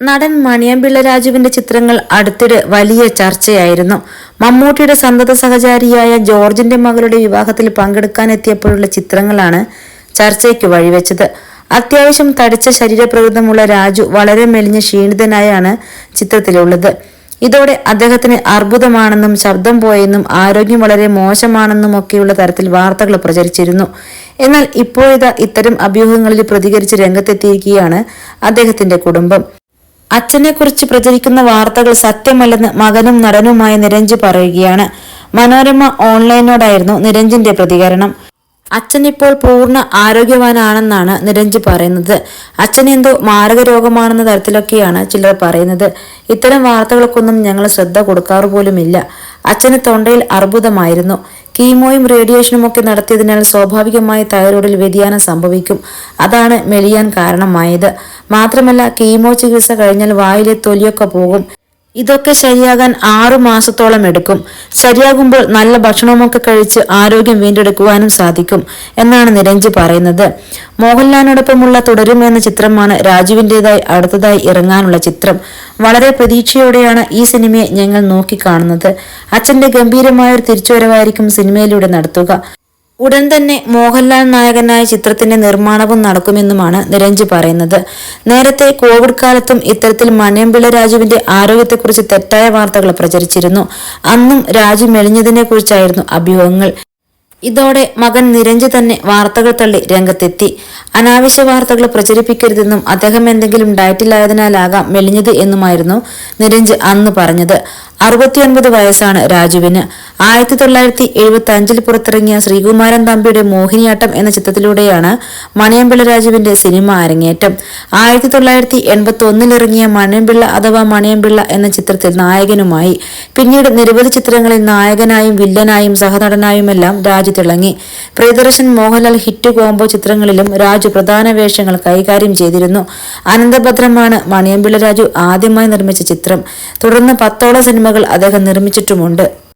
നടൻ മണിയമ്പിള്ള രാജുവിന്റെ ചിത്രങ്ങൾ അടുത്തിടെ വലിയ ചർച്ചയായിരുന്നു. മമ്മൂട്ടിയുടെ സന്തത സഹചാരിയായ ജോർജിന്റെ മകളുടെ വിവാഹത്തിൽ പങ്കെടുക്കാൻ എത്തിയപ്പോഴുള്ള ചിത്രങ്ങളാണ് ചർച്ചയ്ക്ക് വഴിവെച്ചത്. അത്യാവശ്യം തടിച്ച ശരീരപ്രകൃതമുള്ള രാജു വളരെ മെലിഞ്ഞ ക്ഷീണിതനായാണ് ചിത്രത്തിലുള്ളത്. ഇതോടെ അദ്ദേഹത്തിന് അർബുദമാണെന്നും ശബ്ദം പോയെന്നും ആരോഗ്യം വളരെ മോശമാണെന്നും ഒക്കെയുള്ള തരത്തിൽ വാർത്തകൾ പ്രചരിച്ചിരുന്നു. എന്നാൽ ഇപ്പോഴിതാ ഇത്തരം അഭ്യൂഹങ്ങളിൽ പ്രതികരിച്ച് രംഗത്തെത്തിയിരിക്കുകയാണ് അദ്ദേഹത്തിന്റെ കുടുംബം. അച്ഛനെക്കുറിച്ച് പ്രചരിക്കുന്ന വാർത്തകൾ സത്യമല്ലെന്ന് മകനും നടനുമായ നിരഞ്ജ് പറയുകയാണ്. മനോരമ ഓൺലൈനോടായിരുന്നു നിരഞ്ജിന്റെ പ്രതികരണം. അച്ഛൻ ഇപ്പോൾ പൂർണ ആരോഗ്യവാനാണെന്നാണ് നിരഞ്ജ് പറയുന്നത്. അച്ഛൻ എന്തോ മാരക രോഗമാണെന്ന തരത്തിലൊക്കെയാണ് ചിലർ പറയുന്നത്. ഇത്തരം വാർത്തകൾക്കൊന്നും ഞങ്ങൾ ശ്രദ്ധ കൊടുക്കാറ് പോലുമില്ല. അച്ഛന് തൊണ്ടയിൽ അർബുദമായിരുന്നു. കീമോയും റേഡിയേഷനും ഒക്കെ നടത്തിയതിനാൽ സ്വാഭാവികമായി തൈറോയിഡിൽ വ്യതിയാനം സംഭവിക്കും. അതാണ് മെലിയാൻ കാരണമായത്. മാത്രമല്ല കീമോ ചികിത്സ കഴിഞ്ഞാൽ വായിലെ തൊലിയൊക്കെ പോകും. ഇതൊക്കെ ശരിയാകാൻ ആറു മാസത്തോളം എടുക്കും. ശരിയാകുമ്പോൾ നല്ല ഭക്ഷണവുമൊക്കെ കഴിച്ച് ആരോഗ്യം വീണ്ടെടുക്കുവാനും സാധിക്കും എന്നാണ് നിരഞ്ജ് പറയുന്നത്. മോഹൻലാലിനോടൊപ്പമുള്ള തുടരും എന്ന ചിത്രമാണ് രാജുവിന്റെതായി അടുത്തതായി ഇറങ്ങാനുള്ള ചിത്രം. വളരെ പ്രതീക്ഷയോടെയാണ് ഈ സിനിമയെ ഞങ്ങൾ നോക്കിക്കാണുന്നത്. അച്ഛന്റെ ഗംഭീരമായ ഒരു തിരിച്ചുവരവായിരിക്കും സിനിമയിലൂടെ നടത്തുക. ഉടൻ തന്നെ മോഹൻലാൽ നായകനായ ചിത്രത്തിന്റെ നിർമ്മാണവും നടക്കുമെന്നുമാണ് നിരഞ്ജ് പറയുന്നത്. നേരത്തെ കോവിഡ് കാലത്തും ഇത്തരത്തിൽ മണിയമ്പിള്ള രാജുവിന്റെ ആരോഗ്യത്തെക്കുറിച്ച് തെറ്റായ വാർത്തകൾ പ്രചരിച്ചിരുന്നു. അന്നും രാജു മെലിഞ്ഞതിനെ കുറിച്ചായിരുന്നു അഭ്യൂഹങ്ങൾ. ഇതോടെ മകൻ നിരഞ്ജ് തന്നെ വാർത്തകൾ തള്ളി രംഗത്തെത്തി. അനാവശ്യ വാർത്തകൾ പ്രചരിപ്പിക്കരുതെന്നും അദ്ദേഹം എന്തെങ്കിലും ഡയറ്റിലായതിനാലാകാം മെലിഞ്ഞത് എന്നുമായിരുന്നു നിരഞ്ജ് അന്ന് പറഞ്ഞത്. അറുപത്തിയൊൻപത് വയസ്സാണ് രാജുവിന്. ആയിരത്തി തൊള്ളായിരത്തി എഴുപത്തി അഞ്ചിൽ പുറത്തിറങ്ങിയ ശ്രീകുമാരൻ തമ്പിയുടെ മോഹിനിയാട്ടം എന്ന ചിത്രത്തിലൂടെയാണ് മണിയമ്പിള്ള രാജുവിന്റെ സിനിമ അരങ്ങേറ്റം. ആയിരത്തി തൊള്ളായിരത്തി എൺപത്തി ഒന്നിലിറങ്ങിയ മണിയമ്പിള്ള അഥവാ മണിയമ്പിള്ള എന്ന ചിത്രത്തിൽ നായകനുമായി. പിന്നീട് നിരവധി ചിത്രങ്ങളിൽ നായകനായും വില്ലനായും സഹനടനായുമെല്ലാം രാജു തിളങ്ങി. പ്രിയദർശൻ മോഹൻലാൽ ഹിറ്റ് കോംബോ ചിത്രങ്ങളിലും രാജു പ്രധാന വേഷങ്ങൾ കൈകാര്യം ചെയ്തിരുന്നു. അനന്തഭദ്രമാണ് മണിയമ്പിള്ള രാജു ആദ്യമായി നിർമ്മിച്ച ചിത്രം. തുടർന്ന് പത്തോളം സിനിമകൾ അദ്ദേഹം നിർമ്മിച്ചിട്ടുമുണ്ട്.